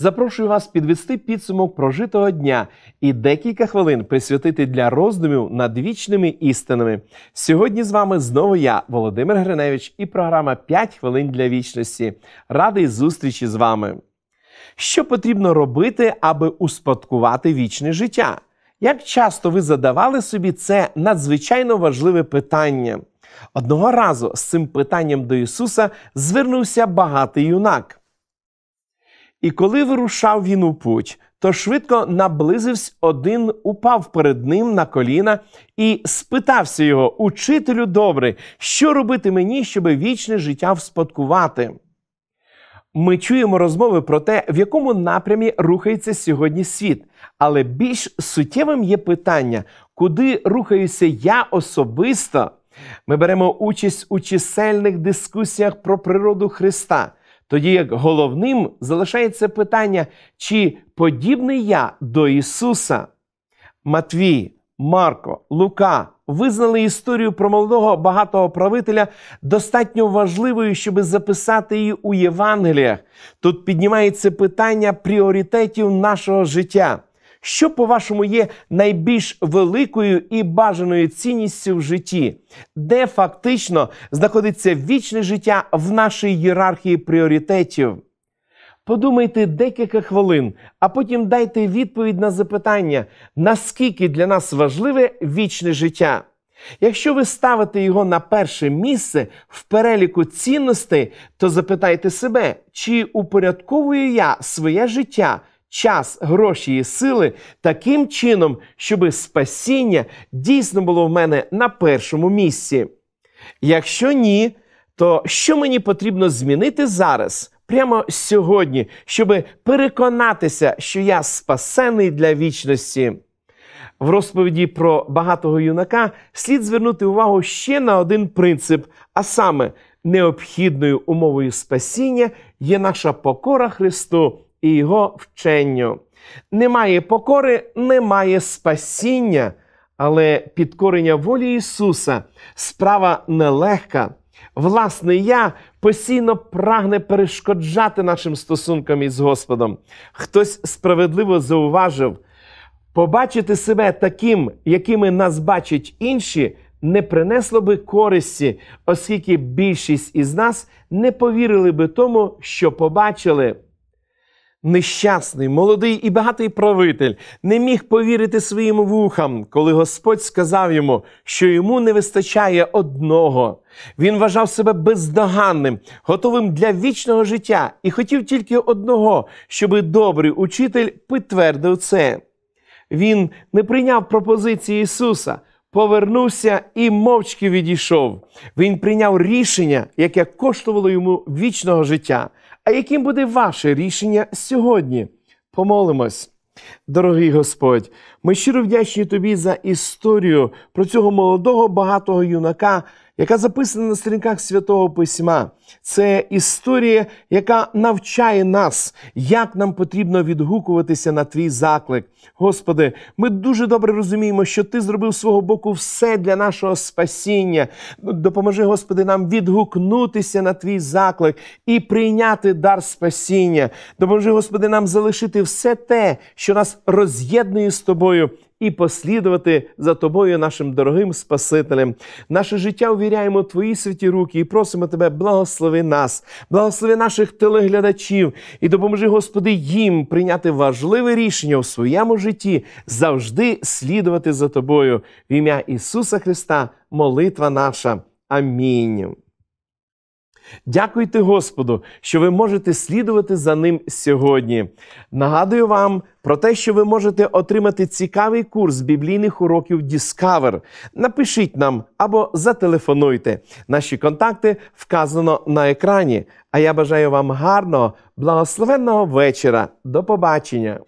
Запрошую вас підвести підсумок прожитого дня і декілька хвилин присвятити для роздумів над вічними істинами. Сьогодні з вами знову я, Володимир Гриневич, і програма «5 хвилин для вічності. Радий зустрічі з вами. Що потрібно робити, аби успадкувати вічне життя? Як часто ви задавали собі це надзвичайно важливе питання? Одного разу з цим питанням до Ісуса звернувся багатий юнак. І коли вирушав він у путь, то швидко наблизився один, упав перед ним на коліна і спитався його, Учителю добрий, що робити мені, щоб вічне життя вспадкувати? Ми чуємо розмови про те, в якому напрямі рухається сьогодні світ. Але більш суттєвим є питання, куди рухаюся я особисто. Ми беремо участь у чисельних дискусіях про природу Христа. Тоді як головним залишається питання, чи подібний я до Ісуса. Матвій, Марко, Лука визнали історію про молодого багатого правителя достатньо важливою, щоб записати її у Євангеліях. Тут піднімається питання пріоритетів нашого життя. Що, по-вашому, є найбільш великою і бажаною цінністю в житті, де фактично знаходиться вічне життя в нашій ієрархії пріоритетів? Подумайте декілька хвилин, а потім дайте відповідь на запитання, наскільки для нас важливе вічне життя. Якщо ви ставите його на перше місце в переліку цінностей, то запитайте себе, чи упорядковую я своє життя час, гроші і сили таким чином, щоб спасіння дійсно було в мене на першому місці. Якщо ні, то що мені потрібно змінити зараз, прямо сьогодні, щоб переконатися, що я спасений для вічності? В розповіді про багатого юнака слід звернути увагу ще на один принцип, а саме необхідною умовою спасіння є наша покора Христу і його вченню. Немає покори, немає спасіння, але підкорення волі Ісуса справа нелегка. Власне, я постійно прагне перешкоджати нашим стосункам із Господом. Хтось справедливо зауважив, побачити себе таким, якими нас бачать інші, не принесло би користі, оскільки більшість із нас не повірили би тому, що побачили. Нещасний, молодий і багатий правитель не міг повірити своїм вухам, коли Господь сказав йому, що йому не вистачає одного. Він вважав себе бездоганним, готовим для вічного життя і хотів тільки одного, щоби добрий учитель підтвердив це. Він не прийняв пропозиції Ісуса, повернувся і мовчки відійшов. Він прийняв рішення, яке коштувало йому вічного життя. А яким буде ваше рішення сьогодні? Помолимось. Дорогий Господь, ми щиро вдячні Тобі за історію про цього молодого багатого юнака, яка записана на сторінках святого письма. Це історія, яка навчає нас, як нам потрібно відгукуватися на твій заклик. Господи, ми дуже добре розуміємо, що Ти зробив свого боку все для нашого спасіння. Допоможи, Господи, нам відгукнутися на твій заклик і прийняти дар спасіння. Допоможи, Господи, нам залишити все те, що нас роз'єднує з тобою і послідувати за тобою, нашим дорогим Спасителем. Наше життя увіряємо в Твої святі руки і просимо Тебе, благослови нас, благослови наших телеглядачів і допоможи, Господи, їм прийняти важливе рішення у своєму житті, завжди слідувати за тобою. В ім'я Ісуса Христа, молитва наша. Амінь. Дякуйте Господу, що ви можете слідувати за ним сьогодні. Нагадую вам про те, що ви можете отримати цікавий курс біблійних уроків Discover. Напишіть нам або зателефонуйте. Наші контакти вказано на екрані. А я бажаю вам гарного, благословенного вечора. До побачення!